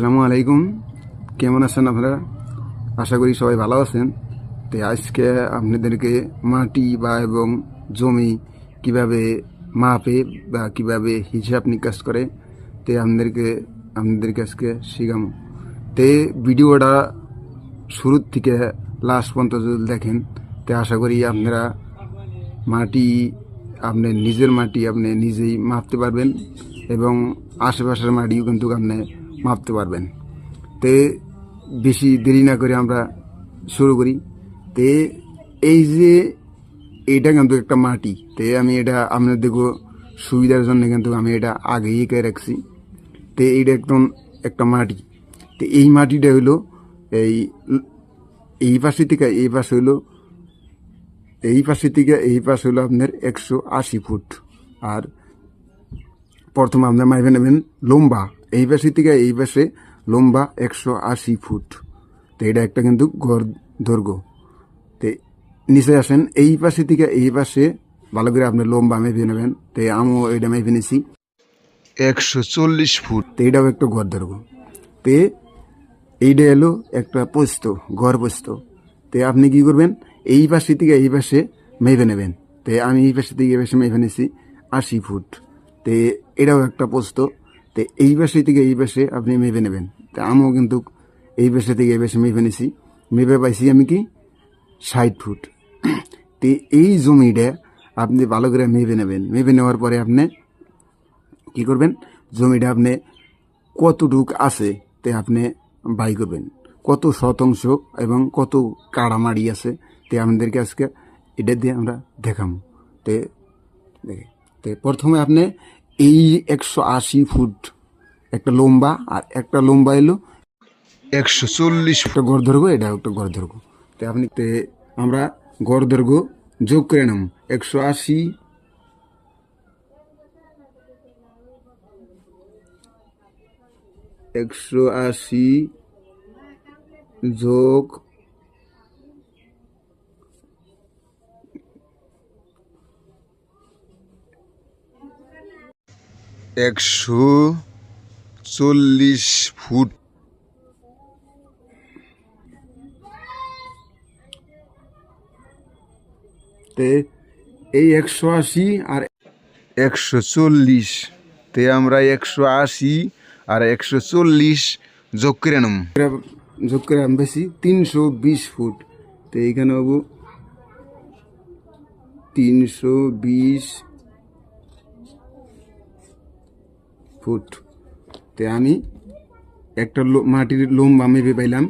আসসালামু আলাইকুম। কেমন আছেন আপনারা? আশা করি সবাই ভালো আছেন। তো আজকে আপনাদেরকে মাটি বা এবং জমি কীভাবে মাপে বা কীভাবে হিসাব নিকাশ করে, তে আপনাদেরকে আপনাদেরকে আজকে শিখাম তে ভিডিওটা শুরুর থেকে লাস্ট পর্যন্ত যদি দেখেন, তে আশা করি আপনারা মাটি, আপনি নিজের মাটি আপনি নিজেই মাপতে পারবেন এবং আশেপাশের মাটিও কিন্তু আপনি মাপতে পারবেন। তে বেশি দেরি না করে আমরা শুরু করি। তে এই যে এটা কিন্তু একটা মাটি। তে আমি এটা আপনার দেখো সুবিধার জন্য কিন্তু আমি এটা আগেই এঁকে রাখছি। তে এইটা একদম একটা মাটি। তো এই মাটিটা হইল এই এই পাশে থেকে এই পাশে হইল এই পাশে থেকে এই পাশে হলো আপনার একশো আশি ফুট। আর প্রথমে আপনার মাইবে নেবেন লম্বা। এই পাশে থেকে এই পাশে লম্বা একশো আশি ফুট। তো এটা একটা কিন্তু গড় দৈর্ঘ্য। তো নিচে আসেন এই পাশে থেকে এই পাশে ভালো করে আপনি লম্বা মেপে নেবেন। তো আমিও এটা মেপে নিছি। একশো চল্লিশ ফুট। তো এটাও একটা গড় দৈর্ঘ্য। তে এইটা এলো একটা পোস্ত ঘর পোস্ত। তে আপনি কি করবেন এই পাশে থেকে এই পাশে মেপে নেবেন। তে আমি এই পাশে থেকে এই পাশে মেপে নিছি আশি ফুট। তে এটাও একটা পোস্ত। তে এই পাশে থেকে এই পাশে আপনি মেপে নেবেন। তা আমিও কিন্তু এই পাশে থেকে এই পাশে মেপে নিছি। মেপে পাইছি আমি কি? ষাট ফুট। তে এই জমিটা আপনি ভালো করে মেপে নেবেন। মেপে নেওয়ার পরে আপনি কি করবেন? জমিটা আপনি কতটুক আছে তে আপনি বাই করবেন। কত শতাংশ এবং কত কাড়ামাড়ি আছে তে আমাদেরকে আজকে এটা দিয়ে আমরা দেখাম। তে দেখে। তে প্রথমে আপনি এই একশো আশি ফুট একটা লম্বা আর একটা লম্বা এলো। একশো চল্লিশ একটা গড় ধরবো এটা একটা গড় ধরবো। তে আপনি আমরা গড় ধরবো যোগ করে নাম। একশো আশি একশো আশি যোগ একশো চল্লিশ ফুট। এই একশো আশি আর একশো চল্লিশ। তে আমরা একশো আশি আর একশো চল্লিশ যোগ করে নাম। যোগ করে বেশি, তিনশো বিশ ফুট। তো এইখানে হব তিনশো বিশ ফুট। তে আমি একটা মাটির লম্বা মেপে পাইলাম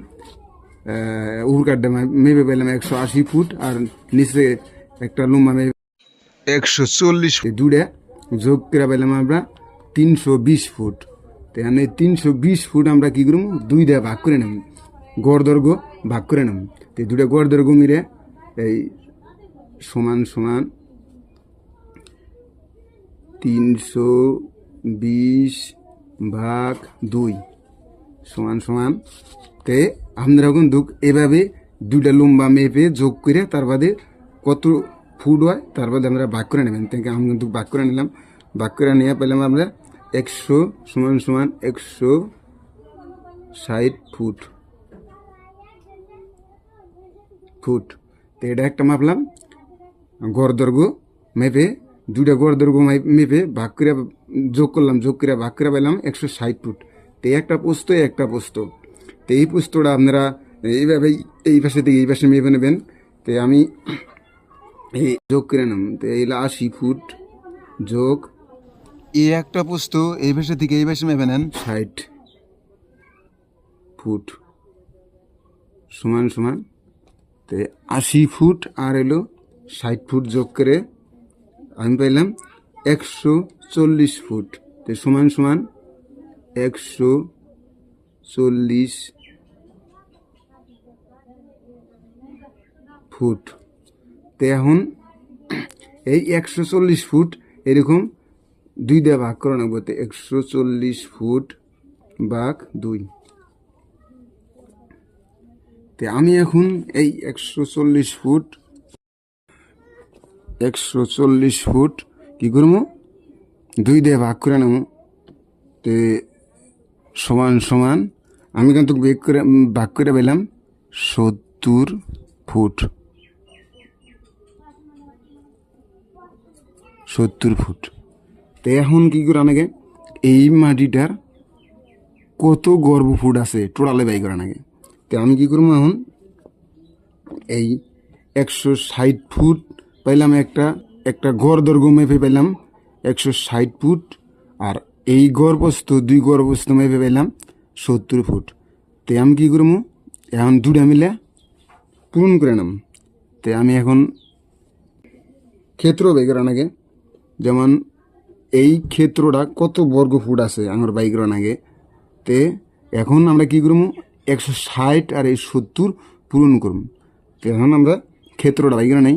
উড়কারটা মেপে পাইলাম একশো আশি ফুট আর নিচে একটা লম্বা মেপে একশো চল্লিশ দূরে যোগ করে পাইলাম আমরা তিনশো বিশ ফুট। তাহলে তিনশো বিশ ফুট আমরা কী করব? দুই দিয়ে ভাগ করে নেব গড় দৈর্ঘ্য ভাগ করে নেব। তো দুটা গড় দৈর্ঘ্য মিলে এই সমান সমান তিনশো বিশ ভাগ দুই সমান সমান তে আমরা কিন্তু এভাবে দুইটা লম্বা মেপে যোগ করে তার বাদে কত ফুট হয়, তার বাদে আমরা ভাগ করে নেবেন। থেকে আমি কিন্তু ভাগ করে নিলাম। ভাগ করে নিয়ে পেলাম আমরা একশো সমান সমান একশো ষাট ফুট। ফুট। তো এটা একটা মাপলাম। গড় দৈর্ঘ্য মেপে দুইটা গড় দৈর্ঘ্য মেপে ভাগ করে যোগ করলাম, যোগ করে ভাগ করে পেলাম একশো ষাট ফুট। তো একটা পোস্ত একটা পোস্ত। তো এই পোস্তটা আপনারা এইভাবেই এই পাশে থেকে এই পাশে মেপে নেবেন। তো আমি এই যোগ করে নাম তো এইগুলো আশি ফুট যোগ। এই একটা পোস্ত এই পাশে থেকে এই পাশে মেপে নেন। ষাট ফুট সমান সমান। তো আশি ফুট আর এলো ষাট ফুট যোগ করে আমি পাইলাম একশো চল্লিশ ফুট। তো সমান সমান একশো চল্লিশ ফুট। তো এখন এই একশো চল্লিশ ফুট এরকম দুই দিয়ে ভাগ করে নেব তো একশো চল্লিশ ফুট ভাগ দুই। তে আমি এখন এই একশো চল্লিশ ফুট একশো চল্লিশ ফুট কি করব দুই দিয়ে ভাগ করে নেব তে সমান সমান, আমি কিন্তু বেগ করে, ভাগ করে পেলাম সত্তর ফুট। সত্তর ফুট। তো এখন কি করে নাকি এই মাটিটার কত গর্ভ ফুট আছে টোটালে বাই করা নাকি তো আমি কি করব এখন? এই একশো ষাট ফুট পাইলাম একটা একটা ঘর দৈর্ঘ্য মেপে পেলাম একশো ষাট ফুট, আর এই গর্ভস্থ, দুই গর্ভস্থ মেপে পেলাম সত্তর ফুট। তে আমি কী করব এখন দুটা মিলে পূরণ করে নাম। তে আমি এখন ক্ষেত্র বেগের আগে, যেমন এই ক্ষেত্রটা কত বর্গ ফুট আছে আমার বাইকের আগে, তে এখন আমরা কি করব একশো ষাট আর এই সত্তর পূরণ করব তো এখন আমরা ক্ষেত্রটা বাইকের নেই।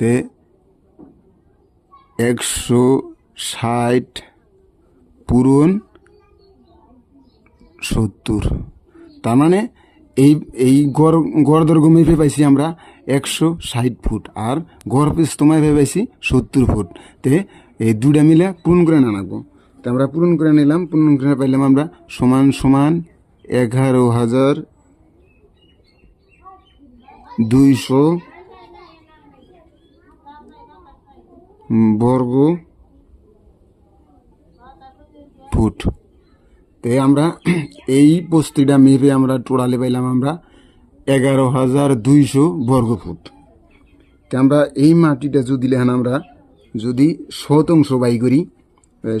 তে একশো ষাট পূরণ সত্তর। তার মানে এই এই গড় গড় দৈর্ঘ্য মেপে পাইছি আমরা একশো ষাট ফুট আর গড় পিস্তু ভেবে পাইছি সত্তর ফুট। তে এই দুটা মিলে পূরণ করে না রাখব তো আমরা পূরণ করে নিলাম, পূরণ করে পাইলাম আমরা সমান সমান এগারো হাজার দুইশো বর্গ, ফুট। তে আমরা এই বস্তিটা মেপে আমরা টোটালে পাইলাম আমরা এগারো হাজার দুইশো বর্গ ফুট। তে আমরা এই মাটিটা যদি লেখান আমরা যদি শতাংশ বাই করি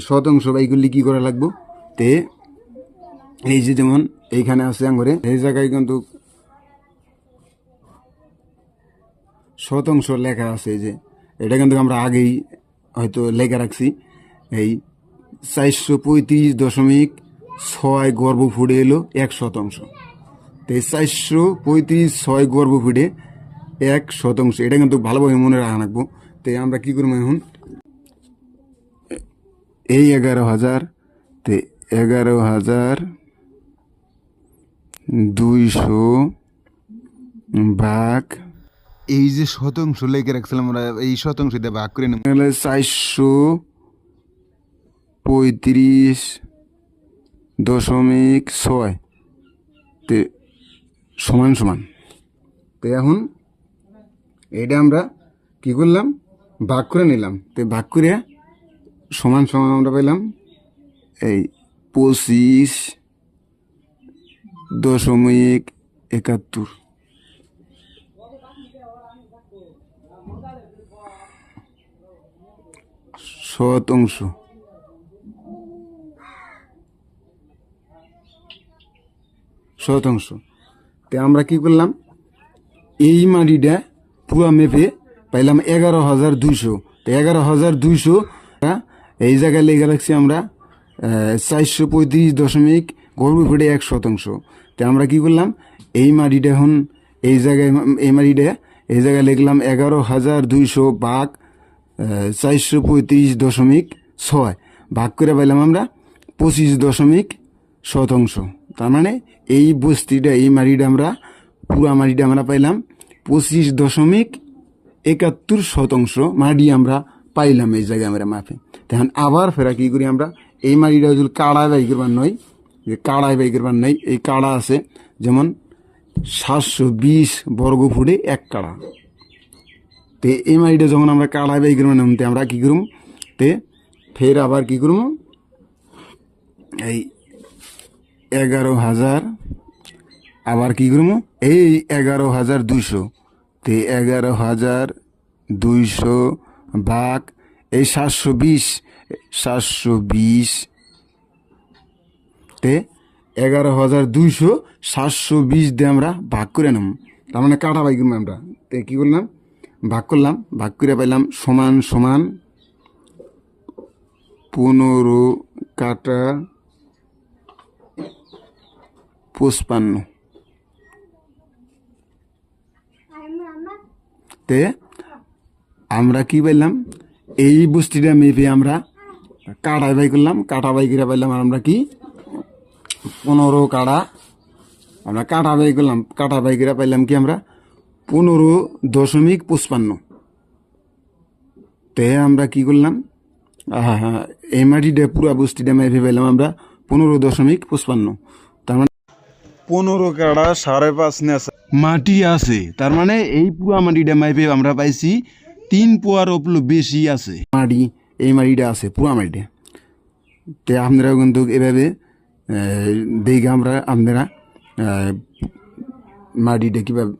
শতাংশ বাই করলে কী করা লাগবো? তে এই যে যেমন এইখানে আছে আঙ্গরে, এই জায়গায় কিন্তু শতাংশ লেখা আছে যে এটা কিন্তু আমরা আগেই হয়তো লেখা রাখছি। এই চারশো পঁয়ত্রিশ দশমিক ছয় গর্ভ ফুটে এলো এক শতাংশ। তো এই চারশো পঁয়ত্রিশ ছয় গর্ভ ফুটে এক শতাংশ। এটা কিন্তু ভালোভাবে মনে রাখা রাখব। তো আমরা কী করব এখন? এই এগারো হাজার, তে এগারো হাজার দুইশো ভাগ এই যে শতাংশ লেগে রাখছিলাম, আমরা এই শতাংশ দিয়ে ভাগ করে নেব। চারশো পঁয়ত্রিশ দশমিক ছয়, তে সমান সমান। তো এখন এটা আমরা কি করলাম? ভাগ করে নিলাম। তো ভাগ করে সমান সমান আমরা পেলাম এই পঁচিশ দশমিক একাত্তর। শতাংশ শতাংশ তো আমরা কি করলাম? এই মাটিটা পুরা মেপে পাইলাম এগারো হাজার দুইশো। তো এগারো হাজার দুইশো এই জায়গায় লেগে রাখছি আমরা চারশো পঁয়ত্রিশ দশমিক গর্ব ফেটে এক শতাংশ। তো আমরা কি করলাম? এই মাটিটা এখন এই জায়গায়, এই মাটিটা এই জায়গায় লিখলাম এগারো হাজার দুইশো বাঘ চারশো পঁয়ত্রিশ দশমিক ছয়। ভাগ করে পাইলাম আমরা পঁচিশ দশমিক শতাংশ। তার মানে এই বস্তিটা, এই মাটিটা আমরা, পুরা মাটিটা আমরা পাইলাম পঁচিশ দশমিক একাত্তর শতাংশ মাটি আমরা পাইলাম এই জায়গায় আমরা মাপে তখন আবার ফেরা কি করি আমরা? এই মাটিটা যদি কাড়ায় বাই করবার নয়। যে কাড়ায় বাই করবার নাই এই কাড়া আছে, যেমন সাতশো বিশ বর্গ ফুটে এক কাড়া। তে এই মাটিটা যখন আমরা কাড়ায় বাই করব নামতে আমরা কী করব তে ফের আবার কী করব এই এগারো হাজার আবার কী করব এই এগারো হাজার দুইশো। তে এগারো হাজার দুইশো ভাগ এই সাতশো বিশ। সাতশো বিশ। তে এগারো হাজার দুইশো সাতশো বিশ দিয়ে আমরা ভাগ করে নেব তার মানে কাটা বাই করব আমরা। তে কী করলাম? ভাগ করলাম, ভাগ করে পাইলাম সমান সমান পনেরো কাটা পঁচপান্ন। তে আমরা কি পাইলাম? এই বস্তিটা মেপে আমরা কাটা বাই করলাম, কাটা বাই করে পাইলাম আমরা কি? পনেরো কাটা, আমরা কাটা বাই করলাম, কাটা বাই করে পাইলাম কি আমরা? পনেরো দশমিক পঁচপান্ন। তে আমরা কি করলাম? মাটিটা পুরা বস্তিটা মেপে পাইলাম আমরা পনেরো দশমিক পঁচপান্ন। তার মানে পনেরো কাড়া সাড়ে পাঁচ নেশা। মাটি আছে তার মানে এই পুরা মাটিটা মাইপে আমরা পাইছি তিন পোয়ার ওপলো বেশি আছে। মাটি এই মাটিটা আছে পুরা মাটিটা। তে আপনারা কিন্তু এভাবে দেখে আমরা আপনারা মাটিটা কীভাবে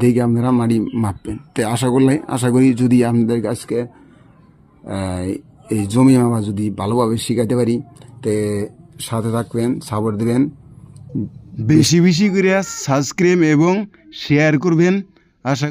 দেখে আপনারা মাটি মাপবেন। তো আশা করলে, আশা করি যদি আপনাদের কাছকে এই জমি মামা যদি ভালোভাবে শিখাইতে পারি, তে সাথে থাকবেন সাপোর্ট দেবেন। বেশি বেশি করে সাবস্ক্রাইব এবং শেয়ার করবেন। আশা